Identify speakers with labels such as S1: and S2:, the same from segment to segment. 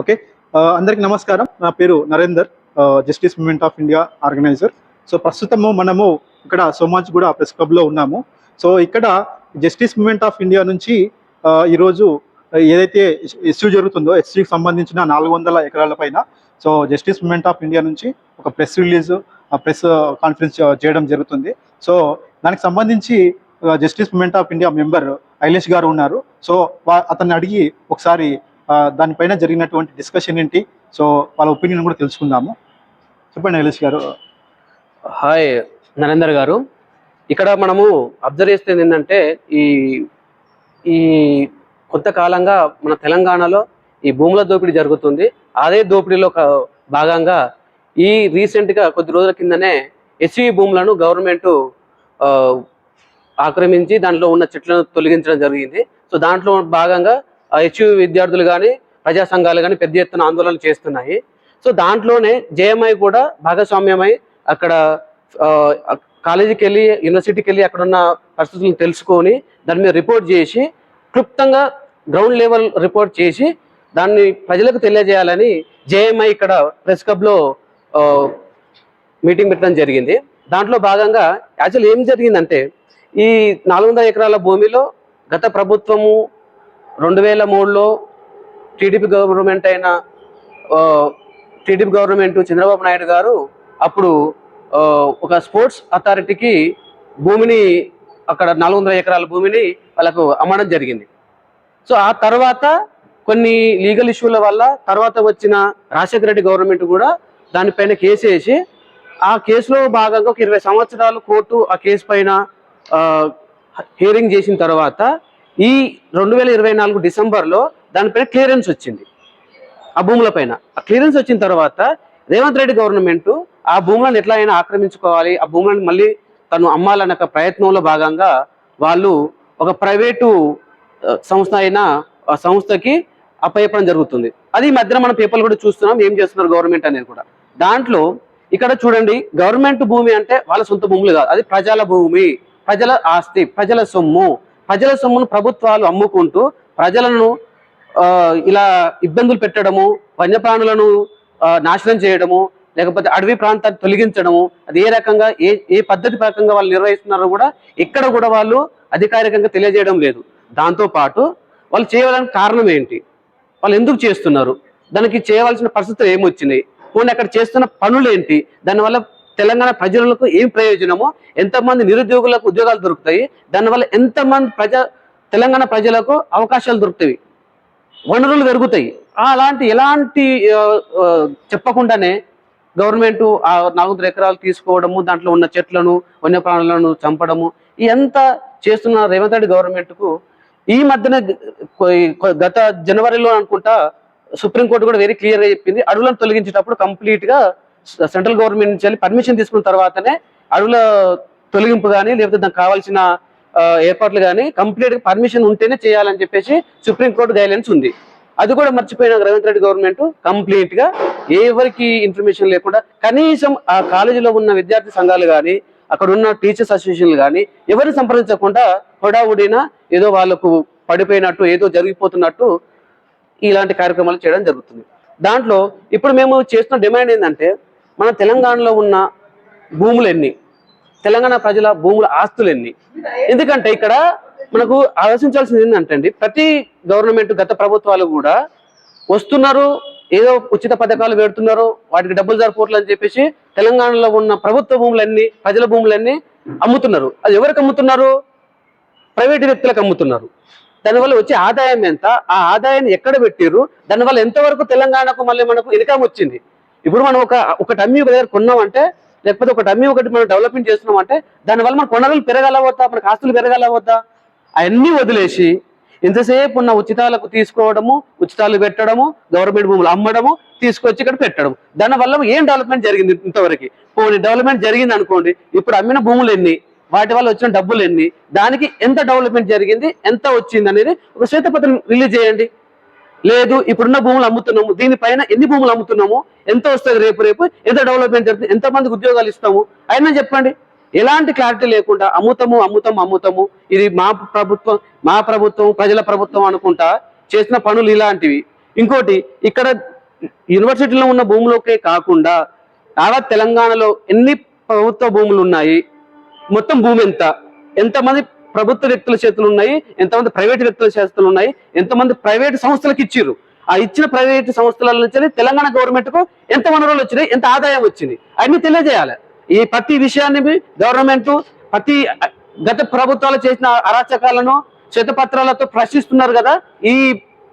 S1: Okay. అందరికి నమస్కారం. నా పేరు Narender justice moment of India organizer so ప్రస్తుతము మనము ఇక్కడ సోమాజ్ కూడా ప్రెస్ క్లబ్లో ఉన్నాము. సో ఇక్కడ జస్టిస్ మూమెంట్ ఆఫ్ ఇండియా నుంచి ఈరోజు ఏదైతే ఎస్యూ జరుగుతుందో ఎస్యూకి సంబంధించిన నాలుగు వందల ఎకరాల పైన so justice moment of India నుంచి ఒక ప్రెస్ రిలీజ్ ప్రెస్ కాన్ఫరెన్స్ చేయడం జరుగుతుంది. సో దానికి సంబంధించి justice moment of India member Ailesh గారు ఉన్నారు. సో వా- అతన్ని అడిగి ఒకసారి దానిపైన జరిగినటువంటి డిస్కషన్ ఏంటి? సో వాళ్ళ ఒపీనియన్ కూడా తెలుసుకుందాము. చెప్పండి ఐలేష్ గారు.
S2: హాయ్ నరేందర్ గారు. ఇక్కడ మనము అబ్జర్వ్ చేస్తుంది ఏంటంటే ఈ ఈ కొంతకాలంగా మన తెలంగాణలో ఈ భూముల దోపిడీ జరుగుతుంది. అదే దోపిడీలో ఒక భాగంగా ఈ రీసెంట్గా కొద్ది రోజుల కిందనే ఎస్సీ భూములను గవర్నమెంట్ ఆక్రమించి దాంట్లో ఉన్న చెట్లను తొలగించడం జరిగింది. సో దాంట్లో భాగంగా హెచ్యు విద్యార్థులు కానీ ప్రజా సంఘాలు కానీ పెద్ద ఎత్తున ఆందోళన చేస్తున్నాయి. సో దాంట్లోనే జేఎంఐ కూడా భాగస్వామ్యమై అక్కడ కాలేజీకి వెళ్ళి యూనివర్సిటీకి వెళ్ళి అక్కడ ఉన్న పరిస్థితులను తెలుసుకొని దాని మీద రిపోర్ట్ చేసి క్లుప్తంగా గ్రౌండ్ లెవెల్ రిపోర్ట్ చేసి దాన్ని ప్రజలకు తెలియజేయాలని జేఎంఐ ఇక్కడ ప్రెస్ క్లబ్లో మీటింగ్ పెట్టడం జరిగింది. దాంట్లో భాగంగా యాక్చువల్ ఏం జరిగిందంటే ఈ నాలుగు వందల ఎకరాల భూమిలో గత ప్రభుత్వము రెండు వేల మూడులో టీడీపీ గవర్నమెంట్ అయిన టీడీపీ గవర్నమెంట్ చంద్రబాబు నాయుడు గారు అప్పుడు ఒక స్పోర్ట్స్ అథారిటీకి భూమిని అక్కడ నాలుగు వందల ఎకరాల భూమిని వాళ్ళకు అమ్మడం జరిగింది. సో ఆ తర్వాత కొన్ని లీగల్ ఇష్యూల వల్ల తర్వాత వచ్చిన రాజశేఖర రెడ్డి గవర్నమెంట్ కూడా దానిపైన కేసు వేసి ఆ కేసులో భాగంగా ఒక ఇరవై సంవత్సరాలు కోర్టు ఆ కేసు పైన హియరింగ్ చేసిన తర్వాత ఈ రెండు వేల ఇరవై నాలుగు డిసెంబర్లో దానిపైన క్లియరెన్స్ వచ్చింది. ఆ భూముల పైన. ఆ క్లియరెన్స్ వచ్చిన తర్వాత రేవంత్ రెడ్డి గవర్నమెంట్ ఆ భూములను ఎట్లా అయినా ఆక్రమించుకోవాలి ఆ భూములను మళ్ళీ తను అమ్మాలన్న ఒక ప్రయత్నంలో భాగంగా వాళ్ళు ఒక ప్రైవేటు సంస్థ అయిన ఆ సంస్థకి అప్పయ్యపడం జరుగుతుంది. అది మధ్యన మనం పేపర్లు కూడా చూస్తున్నాం ఏం చేస్తున్నారు గవర్నమెంట్ అనేది కూడా. దాంట్లో ఇక్కడ చూడండి గవర్నమెంట్ భూమి అంటే వాళ్ళ సొంత భూములు కాదు అది ప్రజల భూమి ప్రజల ఆస్తి ప్రజల సొమ్ము. ప్రజల సొమ్మును ప్రభుత్వాలు అమ్ముకుంటూ ప్రజలను ఇలా ఇబ్బందులు పెట్టడము వన్యప్రాణులను నాశనం చేయడము లేకపోతే అడవి ప్రాంతాన్ని తొలగించడము అది ఏ రకంగా ఏ ఏ పద్ధతి ప్రకంగా వాళ్ళు నిర్వహిస్తున్నారో కూడా ఎక్కడ కూడా వాళ్ళు అధికారికంగా తెలియజేయడం లేదు. దాంతో పాటు వాళ్ళు చేయడానికి కారణం ఏంటి? వాళ్ళు ఎందుకు చేస్తున్నారు? దానికి చేయవలసిన పరిస్థితులు ఏమొచ్చినాయి? పోనీ అక్కడ చేస్తున్న పనులు ఏంటి? దానివల్ల తెలంగాణ ప్రజలకు ఏం ప్రయోజనమో ఎంతమంది నిరుద్యోగులకు ఉద్యోగాలు దొరుకుతాయి దానివల్ల ఎంతమంది ప్రజా తెలంగాణ ప్రజలకు అవకాశాలు దొరుకుతాయి. వనరులు పెరుగుతాయి. అలాంటి ఎలాంటి చెప్పకుండానే గవర్నమెంట్ ఆ నాలుగు ఎకరాలు తీసుకోవడము దాంట్లో ఉన్న చెట్లను వన్యప్రాణులను చంపడము ఎంత చేస్తున్న రేవంత్ రెడ్డి గవర్నమెంట్కు ఈ మధ్యన గత జనవరిలో అనుకుంటా సుప్రీంకోర్టు కూడా వెరీ క్లియర్గా చెప్పింది. అడవులను తొలగించేటప్పుడు కంప్లీట్గా సెంట్రల్ గవర్నమెంట్ నుంచి పర్మిషన్ తీసుకున్న తర్వాతనే అడవుల తొలగింపు కానీ లేకపోతే దానికి కావాల్సిన ఏర్పాట్లు కానీ కంప్లీట్గా పర్మిషన్ ఉంటేనే చేయాలని చెప్పేసి సుప్రీంకోర్టు గైడ్లైన్స్ ఉంది. అది కూడా మర్చిపోయిన రేవంత్ రెడ్డి గవర్నమెంట్ కంప్లీట్గా ఎవరికి ఇన్ఫర్మేషన్ లేకుండా కనీసం ఆ కాలేజీలో ఉన్న విద్యార్థి సంఘాలు కానీ అక్కడ ఉన్న టీచర్స్ అసోసియేషన్లు కానీ ఎవరిని సంప్రదించకుండా హుడావుడినా ఏదో వాళ్ళకు పడిపోయినట్టు ఏదో జరిగిపోతున్నట్టు ఇలాంటి కార్యక్రమాలు చేయడం జరుగుతుంది. దాంట్లో ఇప్పుడు మేము చేస్తున్న డిమాండ్ ఏంటంటే మన తెలంగాణలో ఉన్న భూములు ఎన్ని తెలంగాణ ప్రజల భూముల ఆస్తులు ఎన్ని ఎందుకంటే ఇక్కడ మనకు ఆలోచించాల్సింది ఏంటంటే అండి ప్రతి గవర్నమెంట్ గత ప్రభుత్వాలు కూడా వస్తున్నారు ఏదో ఉచిత పథకాలు పెడుతున్నారు వాటికి డబ్బులు సరిపోట్లు అని చెప్పేసి తెలంగాణలో ఉన్న ప్రభుత్వ భూములన్నీ ప్రజల భూములన్నీ అమ్ముతున్నారు. అది ఎవరికి అమ్ముతున్నారు? ప్రైవేట్ వ్యక్తులకు అమ్ముతున్నారు. దానివల్ల వచ్చే ఆదాయం ఎంత? ఆ ఆదాయాన్ని ఎక్కడ పెట్టిర్రు? దానివల్ల ఎంతవరకు తెలంగాణకు మళ్ళీ మనకు ఇన్కమ్ వచ్చింది? ఇప్పుడు మనం ఒక ఒకటి టమ్మీ ఒక దగ్గర కొన్నామంటే లేకపోతే ఒకటి టమ్మీ ఒకటి మనం డెవలప్మెంట్ చేస్తున్నాం అంటే దానివల్ల మన కొనగలు పెరగలవద్దా? మనకు ఆస్తులు పెరగలవద్దా? అవన్నీ వదిలేసి ఎంతసేపు ఉన్న ఉచితాలకు తీసుకోవడము ఉచితాలు పెట్టడము గవర్నమెంట్ భూములు అమ్మడము తీసుకొచ్చి ఇక్కడ పెట్టడం దానివల్ల ఏం డెవలప్మెంట్ జరిగింది ఇంతవరకు? పోనీ డెవలప్మెంట్ జరిగింది అనుకోండి ఇప్పుడు అమ్మిన భూములు ఎన్ని? వాటి వల్ల వచ్చిన డబ్బులు ఎన్ని? దానికి ఎంత డెవలప్మెంట్ జరిగింది? ఎంత వచ్చింది అనేది ఒక శ్వేతపత్రం రిలీజ్ చేయండి. లేదు ఇప్పుడున్న భూములు అమ్ముతున్నాము దీనిపైన ఎన్ని భూములు అమ్ముతున్నాము ఎంత వస్తుంది రేపు రేపు ఎంత డెవలప్మెంట్ జరుగుతుంది ఎంత మందికి ఉద్యోగాలు ఇస్తాము అయినా చెప్పండి. ఎలాంటి క్లారిటీ లేకుండా అమ్ముతాము అమ్ముతాము అమ్ముతాము ఇది మా ప్రభుత్వం మా ప్రభుత్వం ప్రజల ప్రభుత్వం అనుకుంటా చేసిన పనులు ఇలాంటివి. ఇంకోటి ఇక్కడ యూనివర్సిటీలో ఉన్న భూములకే కాకుండా ఆడ తెలంగాణలో ఎన్ని ప్రభుత్వ భూములు ఉన్నాయి మొత్తం భూమి ఎంత ఎంతమంది ప్రభుత్వ వ్యక్తుల చేతులు ఉన్నాయి ఎంతమంది ప్రైవేట్ వ్యక్తుల చేతులు ఉన్నాయి ఎంతమంది ప్రైవేట్ సంస్థలకు ఇచ్చిర్రు. ఆ ఇచ్చిన ప్రైవేట్ సంస్థల నుంచి తెలంగాణ గవర్నమెంట్కు ఎంత వనరులు వచ్చినాయి ఎంత ఆదాయం వచ్చింది అన్ని తెలియజేయాలి. ఈ ప్రతి విషయాన్ని గవర్నమెంట్ ప్రతి గత ప్రభుత్వాలు చేసిన అరాచకాలను శ్వేతపత్రాలతో ప్రశ్నిస్తున్నారు కదా ఈ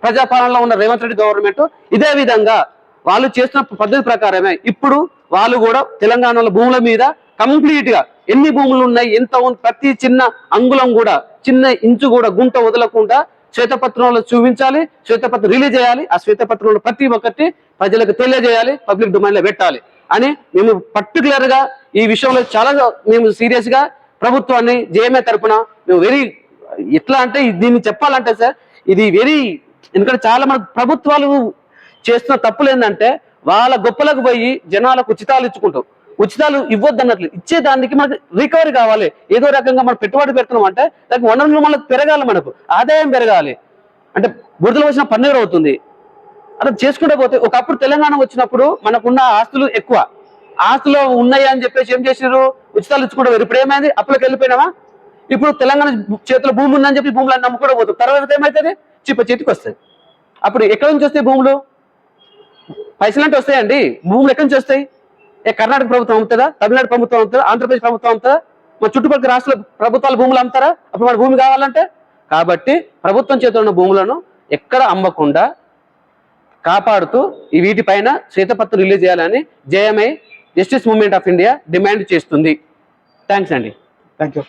S2: ప్రజాపాలనలో ఉన్న రేవంత్ రెడ్డి గవర్నమెంట్ ఇదే విధంగా వాళ్ళు చేస్తున్న పద్ధతి ప్రకారమే ఇప్పుడు వాళ్ళు కూడా తెలంగాణలో భూముల మీద కంప్లీట్గా ఎన్ని భూములు ఉన్నాయి ఎంత ఉంది ప్రతి చిన్న అంగుళం కూడా చిన్న ఇంచు కూడా గుంట వదలకుండా శ్వేతపత్రంలో చూపించాలి శ్వేతపత్రం రిలీజ్ చేయాలి ఆ శ్వేతపత్రంలో ప్రతి ఒక్కటి ప్రజలకు తెలియజేయాలి పబ్లిక్ డొమైన్లో పెట్టాలి అని మేము పర్టికులర్గా ఈ విషయంలో చాలా మేము సీరియస్గా ప్రభుత్వాన్ని జేఎంఏ తరఫున మేము వెరీ ఎట్లా అంటే దీన్ని చెప్పాలంటే సార్ ఇది వెరీ ఎందుకంటే చాలా మన ప్రభుత్వాలు చేస్తున్న తప్పులు ఏంటంటే వాళ్ళ గొప్పలకు పోయి జనాలకు ఉచితాలు ఇచ్చుకుంటాం. ఉచితాలు ఇవ్వద్దు అన్నట్లు ఇచ్చేదానికి మనకు రికవరీ కావాలి. ఏదో రకంగా మనం పెట్టుబడి పెడుతున్నాం అంటే దానికి వనరులు మనకు పెరగాలి మనకు. ఆదాయం పెరగాలి. అంటే బురదలు వచ్చిన పన్నీరు అవుతుంది. అలా చేసుకుంటే పోతే ఒకప్పుడు తెలంగాణ వచ్చినప్పుడు మనకున్న ఆస్తులు ఎక్కువ. ఆస్తులు ఉన్నాయి అని చెప్పేసి ఏం చేసినారు ఉచితాలు ఇచ్చుకుంటారు ఇప్పుడు ఏమైంది? అప్పులకు వెళ్ళిపోయినావా? ఇప్పుడు తెలంగాణ చేతిలో భూమి ఉందని చెప్పి భూములు అన్ని నమ్ముకుంటూ పోతుంది తర్వాత ఏమవుతుంది చిప్ప చేతికి వస్తాయి. అప్పుడు ఎక్కడి నుంచి వస్తాయి భూములు? పైసలు అంటే వస్తాయండి. భూములు ఎక్కడి నుంచి వస్తాయి? ఏ కర్ణాటక ప్రభుత్వం అమ్ముతుందా? తమిళనాడు ప్రభుత్వం అమ్ముతుందా? ఆంధ్రప్రదేశ్ ప్రభుత్వం అమ్ముతుందా? మన చుట్టుపక్కల రాష్ట్ర ప్రభుత్వాలు భూములు అమ్ముతారా? అప్పుడు మన భూమి కావాలంటే? కాబట్టి ప్రభుత్వం చేతిలో ఉన్న భూములను ఎక్కడ అమ్మకుండా కాపాడుతూ ఈ వీటిపైన శ్వేతపత్రం రిలీజ్ చేయాలని JMI justice movement of India demand చేస్తుంది. థ్యాంక్స్ అండి.
S1: Thank you